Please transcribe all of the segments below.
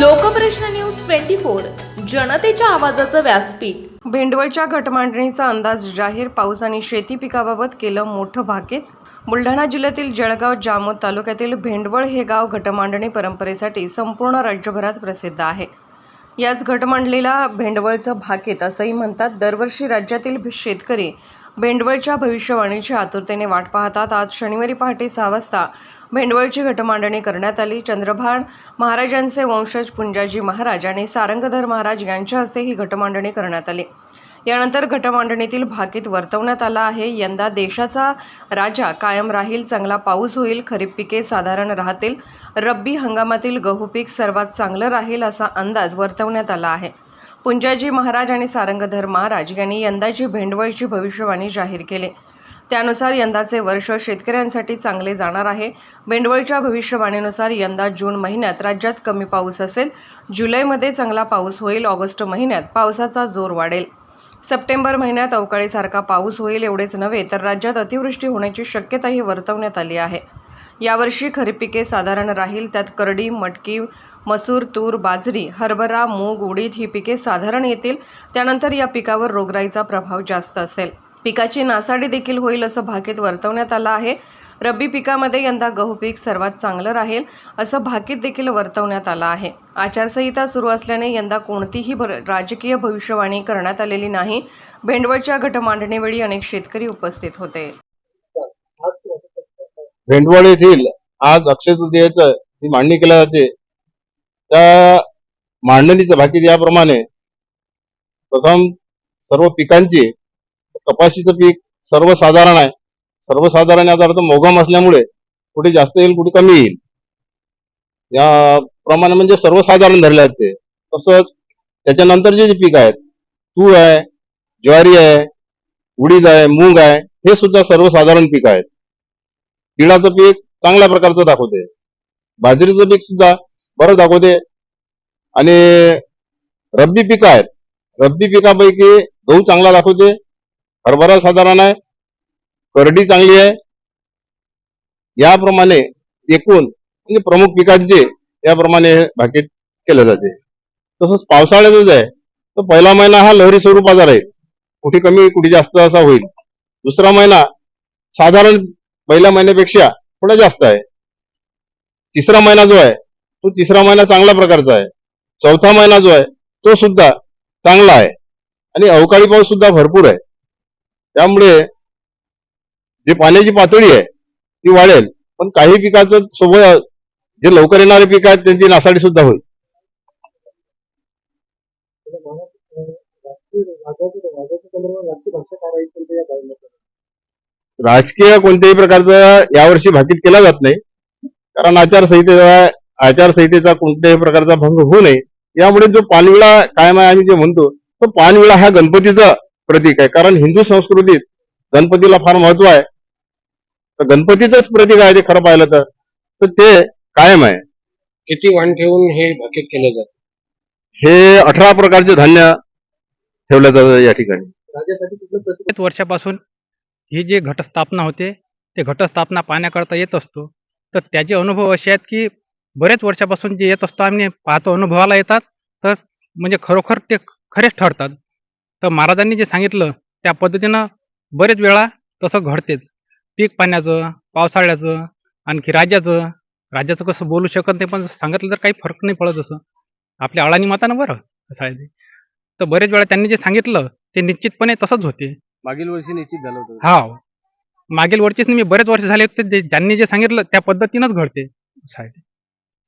Lokprashna news twenty four जनतेच्या आवाजाचं व्यासपीठ. भेंडवळच्या घटमांडणीचा अंदाज जाहीर पाऊस आणि शेती पिकाबाबत केलं मोठं भाकीत. बुलढाणा जिल्ह्यातील जळगाव जामोद तालुक्यातील भेंडवळ हे गाव घटमांडणी परंपरेसाठी संपूर्ण राज्यभरात प्रसिद्ध आहे. याच घटमांडलीला भेंडवळचं भाकीत असंही म्हणतात. दरवर्षी राज्यातील शेतकरी भेंडवळच्या भविष्यवाणीची आतुरतेने वाट पाहतात. आज शनिवारी पहाटे सहा वाजता भेंडवळची घटमांडणी करण्यात आली. चंद्रभान महाराजांचे वंशज पुंजाजी महाराज आणि सारंगधर महाराज यांच्या हस्ते ही घटमांडणी करण्यात आली. यानंतर घटमांडणीतील भाकीत वर्तवण्यात आला आहे. यंदा देशाचा राजा कायम राहील चांगला पाऊस होईल खरीप पिके साधारण राहतील रब्बी हंगामातील गहू पीक सर्वात चांगलं राहील असा अंदाज वर्तवण्यात आला आहे. पुंजाजी महाराज आणि सारंगधर महाराज यांनी यंदाची भेंडवळची भविष्यवाणी जाहीर केली. त्यानुसार यंदाचे वर्ष शेतकऱ्यांसाठी चांगले जाणार आहे. भेंडवळच्या भविष्यवाणीनुसार यंदा जून महिन्यात राज्यात कमी पाऊस असेल. जुलैमध्ये चांगला पाऊस होईल ऑगस्ट महिन्यात पावसाचा जोर वाढेल. सप्टेंबर महिन्यात अवकाळीसारखा पाऊस होईल एवढेच नव्हे तर राज्यात अतिवृष्टी होण्याची शक्यताही वर्तवण्यात आली आहे. यावर्षी खरीप पिके साधारण राहील त्यात करडी मटकी मसूर तूर बाजरी हरभरा मूग उडीद ही पिके साधारण येतील. त्यानंतर या पिकावर रोगराईचा प्रभाव जास्त असेल. पिकाची नासाडी देखील होईल असं भाकीत वर्तवण्यात आलं आहे. रब्बी पिकामध्ये यंदा गहू पीक सर्वात चांगलं राहील असं भाकीत देखील वर्तवण्यात आलं आहे. आचारसंहिता सुरू असल्याने यंदा कोणतीही भर राजकीय भविष्यवाणी करण्यात आलेली नाही. भेंडवळच्या घटमांडणीवेळी अनेक शेतकरी उपस्थित होते. भेंडवळ येथील आज अक्षय तृतीयेचं जी मांडणी केल्या जाते त्या मांडणीचं भाकीत याप्रमाणे प्रथम सर्व पिकांची कपाशीचं पीक सर्वसाधारण आहे. सर्वसाधारण याचा अर्थ मोघम असल्यामुळे कुठे जास्त येईल कुठे कमी येईल. या प्रमाणे म्हणजे सर्वसाधारण धरले आहेत ते. तसंच त्याच्यानंतरचे जे पीक आहेत तूर आहे ज्वारी आहे उडीद आहे मूग आहे हे सुद्धा सर्वसाधारण पीक आहेत. तिळाचं पीक चांगल्या प्रकारचं दाखवते. बाजरीचं पीक सुद्धा बरं दाखवते. आणि रब्बी पिकं आहेत. रब्बी पिकापैकी गहू चांगला दाखवते. हरभरा साधारण आहे. करडी चांगली आहे. याप्रमाणे एकूण म्हणजे प्रमुख पिकांचे याप्रमाणे भाकीत केले जाते. तसंच पावसाळ्यातच आहे. तर पहिला महिना हा लहरी स्वरूपाचा राहील कुठे कमी कुठे जास्त असा होईल. दुसरा महिना साधारण पहिल्या महिन्यापेक्षा थोडा जास्त आहे. तिसरा महिना जो आहे तो तिसरा महिना चांगल्या प्रकारचा आहे. चौथा महिना जो आहे तो सुद्धा चांगला आहे. आणि अवकाळी पाऊस सुद्धा भरपूर आहे. त्यामुळे जी पाण्याची पातळी आहे ती वाढेल. पण काही पिकाचं सोबत जे लवकर येणारे पिक आहेत त्यांची नासाडी सुद्धा होईल. राजकीय कोणत्याही प्रकारचं यावर्षी भाकीत केला जात नाही. कारण आचारसंहितेचा आचारसंहितेचा कोणत्याही प्रकारचा भंग होऊ नये. यामुळे जो पानविळा कायम आहे आम्ही जे म्हणतो तो पानविळा हा गणपतीचा प्रतीक आहे. कारण हिंदू संस्कृतीत गणपतीला फार महत्त्व आहे. तर गणपतीचंच प्रतीक आहे ते खरं पाहिलं तर. तर ते कायम आहे. किती वाण ठेवून हे भाकीत केलं जातं? हे अठरा प्रकारचे धान्य ठेवलं जातं या ठिकाणी. राज्यासाठी वर्षापासून ही जी घटस्थापना होते ते घटस्थापना पाहण्याकरता येत असतो. तर त्याचे अनुभव असे आहेत की बरेच वर्षापासून जे येत असतो आम्ही पाहतो अनुभवाला येतात. तर म्हणजे खरोखर ते खरेच ठरतात. तर महाराजांनी जे सांगितलं त्या पद्धतीनं बरेच वेळा तसं घडतेच. पीक पाण्याचं पावसाळ्याचं आणखी राज्याचं राज्याचं कसं बोलू शकत नाही पण सांगितलं तर काही फरक नाही पडत असं. आपल्या अळानी मातानं बरं असं आहे ते. तर बरेच वेळा त्यांनी जे सांगितलं ते निश्चितपणे तसंच होते. मागील वर्षी निश्चित झालं होतं. हा मागील वर्षीच मी बरेच वर्ष झाले होते ज्यांनी जे सांगितलं त्या पद्धतीनंच घडते. असं आहे ते.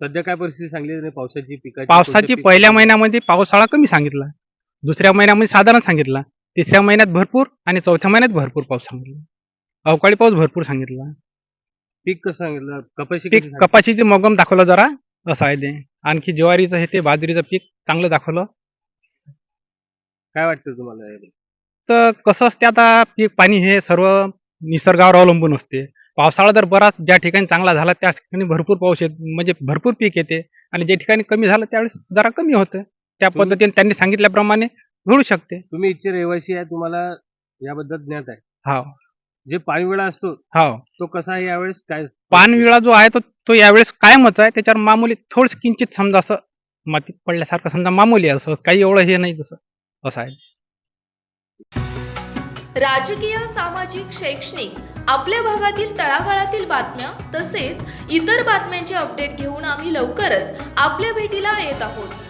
सध्या काय परिस्थिती सांगली? पावसाची पिकाची पावसाची पहिल्या महिन्यामध्ये पावसाळा कमी सांगितला. दुसऱ्या महिन्यामध्ये साधारण सांगितला. तिसऱ्या महिन्यात भरपूर आणि चौथ्या महिन्यात भरपूर पाऊस सांगितला. अवकाळी पाऊस भरपूर सांगितला. पीक कसं सांगितलं? कपाशी पीक? कपाशीचे मोगम दाखवलं जरा असं आहे ते. आणखी ज्वारीचं हे ते बाजरीचं पीक चांगलं दाखवलं. काय वाटतं तुम्हाला याबद्दल? तर कसं असते आता पीक पाणी हे सर्व निसर्गावर अवलंबून असते. पावसाळा जर बराच ज्या ठिकाणी चांगला झाला त्या ठिकाणी भरपूर पाऊस येत म्हणजे भरपूर पीक येते. आणि ज्या ठिकाणी कमी झालं त्यावेळेस जरा कमी होतं. त्या पद्धतीने त्यांनी सांगितल्याप्रमाणे घडू शकते. तुम्ही इच्छे रहिवासी आहे तुम्हाला याबद्दल ज्ञात आहे. हा जे पाणीवेळा असतो हा तो कसा आहे यावेळेस? काय पानविळा जो आहे तो तो यावेळेस कायमच आहे. त्याच्यावर मामूली थोडस किंचित समजा असं मातीत पडल्यासारखं समजा मामूली आहे, असं काही एवढं हे नाही तसं असं आहे. राजकीय सामाजिक शैक्षणिक आपल्या भागातील तळागाळातील बातम्या तसेच इतर बातम्यांचे अपडेट घेऊन आम्ही लवकरच आपल्या भेटीला येत आहोत.